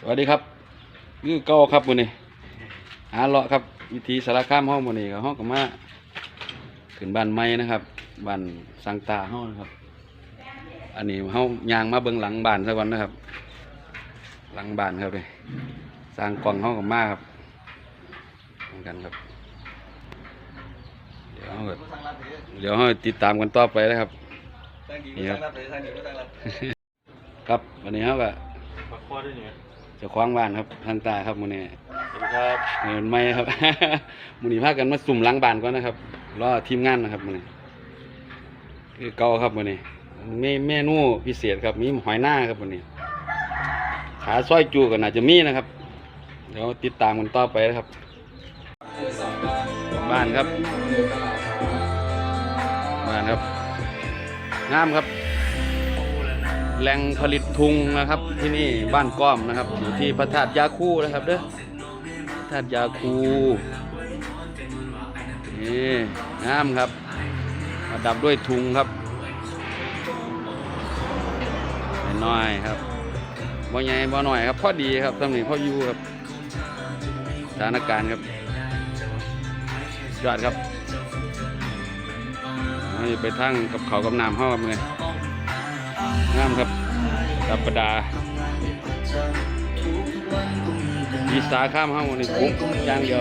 สวัสดีครับคือเก้าครับมื้อนี้หาเลาะครับ วิธีสารคามห้องมื้อนี้ก็ห้องก็มาขึ้นบ้านใหม่นะครับบ้านสังตาห้องนะครับ อันนี้เฮายางมาเบิ่งหลังบ้านซะก่อนนะครับ หลังบ้านครับเลยสร้างกล่องห้องกับมาครับเหมือนกันครับ เดี๋ยวเราก็เดี๋ยวเราติดตามกันต่อไปนะครับนี่ครับครับวันนี้เขาก็มาข้อด้วยเนี่ย เจะคว้าของบ้านครับทางตาครับมื้อนี้สวัสดีครับเงินไม่ครับมื้อนี้พากันมาสุ่มหล้างบ้านก่อนนะครับรอทีมงานนะครับมื้อนี้คือเก่าครับมื้อนี้มีเมนูพิเศษครับมีหอยหน้าครับมื้อนี้ขาซอยจูก็น่าจะมีนะครับ เดี๋ยวติดตามกันต่อไปนะครับ บ้านครับบ้านครับงามครับ แหล่งผลิตทุงนะครับที่นี่บ้านก้อมนะครับ อยู่ที่พระธาตุยาคูนะครับเด้อพระธาตุยาคูนี่งามครับมาดับด้วยทุงครับน้อยครับบ่ใหญ่บ่น้อยครับพอดีครับตำหนิพออยู่ครับสถานการณ์ครับยอดครับไปทั้งกับเขากับน้ำห้องครับเลย งามครับดับประดาอีสาข้ามห้างวันนี้ปุ๊บย่างเดียว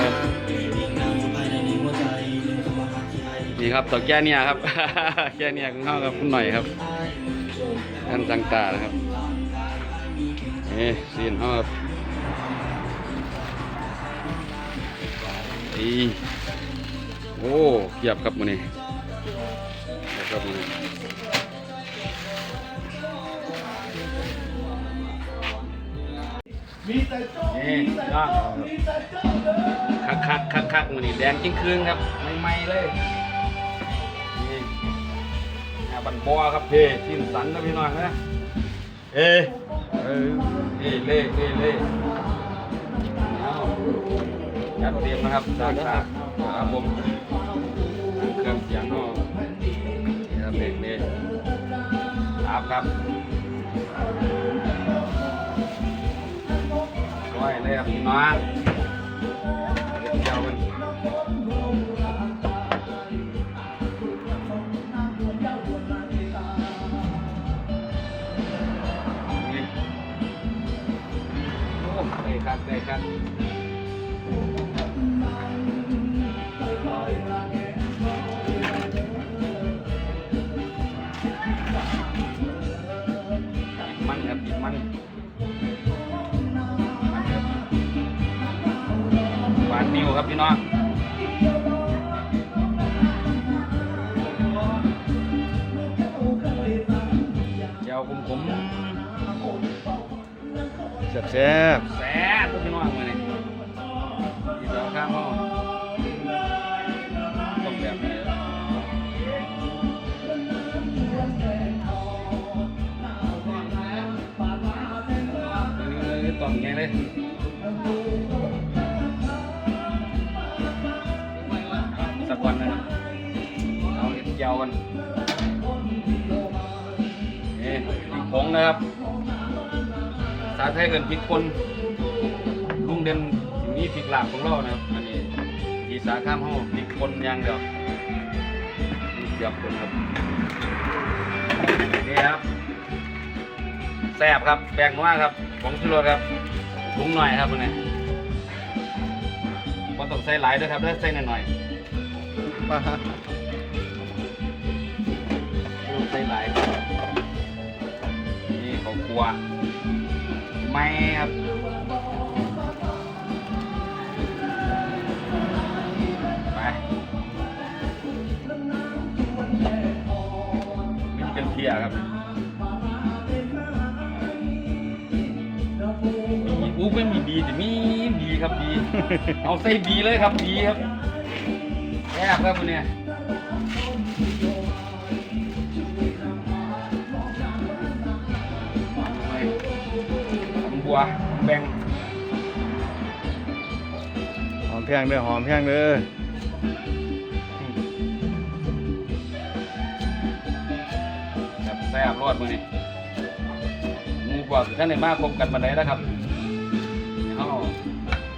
นี่ครับต่อแก่เนี่ยครับ แก่เนี่ยของเขาครับคุณหน่อยครับท่านสังตานะครับนี่ซีนเขาครับอีโอ้เกียบครับมันนี้ครับมันนี้ นี่ย่างคักคักคักคักมันนี่แดงจิ้งคืนครับใหม่ๆเลยนี่งาบันบอครับเพ่ชิ้นสันนะพี่น้องนะเอ้เออเอ้เล่เล่เล่เอายัดเตรียมนะครับจากจากครับผมเครื่องเสียงเนาะนี่ครับเล่เล่ครับครับ เลยครับพี่น้องเดี๋ยวมันได้ครับได้ครับ นิวครับพี่น้องเจ้าผมผมแซ่บแซ่บแซ่บพี่น้องมาเลยอีสานข้ามห้องต้มแบบนี้ตองไงเลย วกันนี่พริกผงนะครับ สาไทยเกินพริกคนลุงเด่นสิ่นี้พริกหลาบของเรานะครับ อันนี้อีสาข้ามห้องพริกคนยางเดียวเจียวคนครับ นี่ครับ แซ่บครับแป้งนัวครับผงชูรสครับปรุงหน่อยครับวันนี้ก็ต้องใส่หลายด้วยครับแล้วใส่หน่อยๆ มาฮะลูกไส้ไหลนี่เขาครัวไม่ครับไปนี่เป็นเพียครับมีอู้ไม่มีบีแต่มีบีครับบีเอาใส่บีเลยครับบีครับแซ่บครับวันเนี้ บัวแบ่งหอมแพงเด้อหอมแพงเด้อแบบแซ่บรอดมือนี่หมูกว่าท่านในมากคบกันมาได้แล้วครับ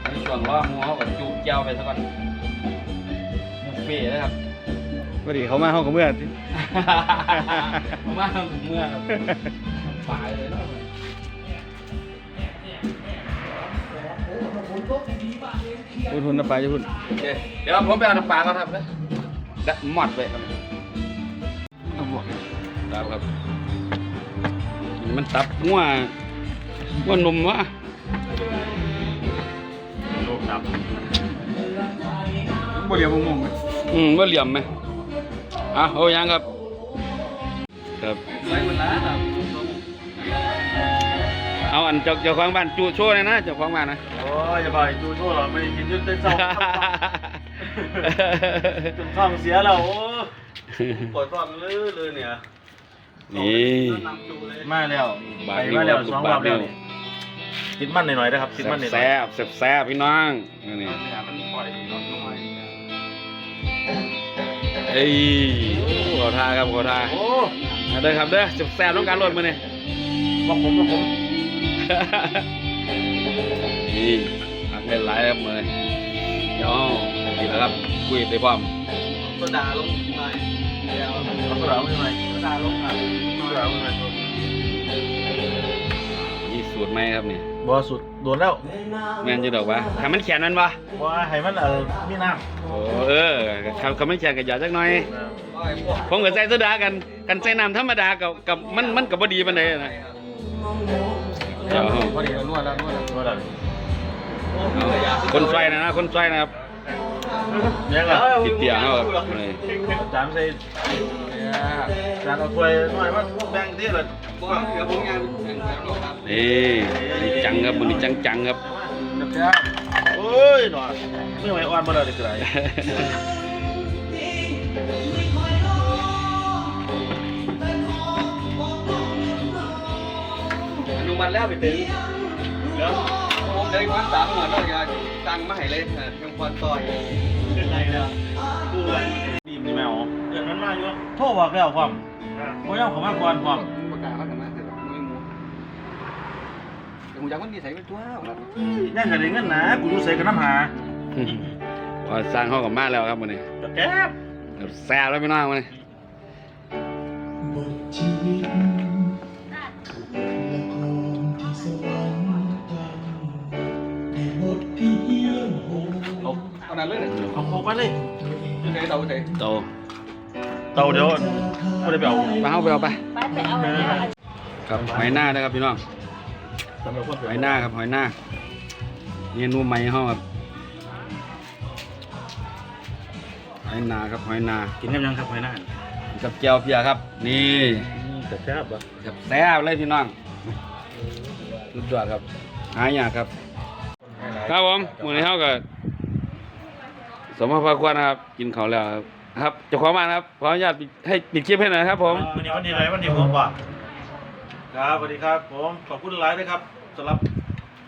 ในช่วงรอหมูเขาก็จูบเจ้าไปซะก่อนบุฟเฟ่ต์นะครับพอดีเขามาห้องกับเมื่อสิมาเมื่อครับฝ่ายเลยเนา พูดทุนนะไปจะพูดโอเคเดี๋ยวผมไปเอาน้ำปลาก่อนครับนะดัดหมอดไปครับน้ำหมอดครับครับนี่มันตับงัวงัวนมวะลูกดับบ่เรียกงงๆเลยอืมว่าเหลี่ยมไหมอะโอ้ยังครับ ครับไว้ เวลาครับเอาอันเจ้าเจ้าของบ้านจูโชว์เลยนะเจ้าของบ้านนะ โอ้ยจะไปจูโจ้เราไม่ได้กินยืดเต้นเศร้าจนท้องเสียแล้วโอ้ปวดท้องเลยเลยเนี่ยนี่มาแล้วบาไปทมาแล้วนิ้วสองบารอทบนิ้แล้ววนี่ติดมันหน่อยๆนะครับติดมันหน่อยๆแซ่บแซ่บแซ่บพี่น้องนี่เนี่ยมันปล่อยน้อยน้อยเอ้ยขอทาครับขอทาโอ้เอาเด้อครับเด้อแซ่บแซ่บต้องการรวดมือนี่บอกผมบอกผม นี่อักเล่นหลายครับมือนี้เดี๋ยวนี่แหละครับคุยได้พร้อมโซดาลงหน่อยเดี๋ยวเอาตัวเราไม่ไหมโซดาลงอะตัวเราไม่ไหมนี่สูตรไหมครับนี่บอสุดโดนแล้วแม่นจะดอกวะถ้ามันแขนมันวะบอให้มันเออมีน้โอ้เออคำคำมันแขนกับหยาดจักหน่อยำโอ้ยพวกผมกับใส่โซดากัน กันใส่น้ำธรรมดากับกับมันมันกับพอดีปานใดนะ เดี๋ยวพอดีนวดแล้วนวดแล้วตัวเราเอาคนไฟนะนะคนไฟนะครับเนี่ยเหรอติดเตียงเขาครับนี่จานใส่เนี่ยจานเอาถ้วยหน่อยว่าแบ่งที่ละบ่เดี๋ยวผมงานแข่งแล้วครับนี่นี่จังครับมันนี่จังจังครับเจ้าโอ้ยหน่อยไม่ไหวอ่อนบ่ได้เลยคือไร อนุมัติแล้วไปถึงแล้วผมได้วันสามหมื่นแล้วอย่าตังค์มาให้เลยยังพอต่อยเป็นไรแล้วกูอะดีมนี่แมวเดือนนั้นมาอยู่โทรบอกแล้วความบ่ยอมเข้ามาก่อนความประกาศว่ากันมาแต่ไม่มูแต่ผมอยากมันนิสัยเป็นตัวครับยังก็ได้เงินนะกูอยู่ใส่กับน้ำหาพอสร้างห้องกับมาแล้วครับมันนี่แก๊บแซ่บแล้วพี่น้องมันนี่ เอาเอานั้นเลยเนี่ยเอาเข้าไปเลยอยู่ไหนเตาไหนโตเตาเดี๋ยวบ่ได้ไปเอาไปเอาไปเอาไปไปไปเอาอันนี้เอาครับหอยหน้านะครับพี่น้องสำหรับคนหอยหน้าครับหอยหน้าเมนูใหม่ห้องครับหอยนาครับหอยนากินกันยังครับหอยนางกับเจียวเพียครับ นี่แต่แซ่บอะกับแซ่บเลยพี่น้องสุดยอดครับหายากครับ ครับผมมื้อนี้เฮาก็สมภาพควรนะครับ กินข้าวแล้วครับครับเจ้าของบ้านครับขออนุญาตปิดให้ปิดคลิปให้หน่อยครับ ผม วันนี้วันนี้อะไรวันนี้ผมบอกครับสวัสดีครับ ผมขอบคุณหลายนะครับสำหรับ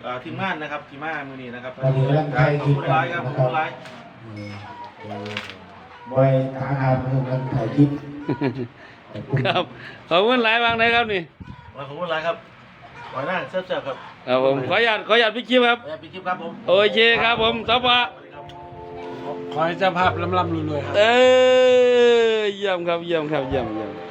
เอ่อทีมงานนะครับทีมงานมือนี้นะครับวันนี้ร่างกายขอบคิดคุณกัหนลายครับขอบคุณหลายบอยทางอาร์มกันถ่ายคลิป ครับขอบคุณหลายบางเลยครับนี่ ขอบคุณหลายครับ หอยนางแซ่บๆครับครับผมขออนุญาตขออนุญาตปิดคลิปครับไปปิดคลิปครับผม โอเคครับผมสวัสดีครับขอให้เจ้าภาพลำลำรวยๆครับ เอ้ยเยี่ยมครับเยี่ยมครับเยี่ยมเยี่ยม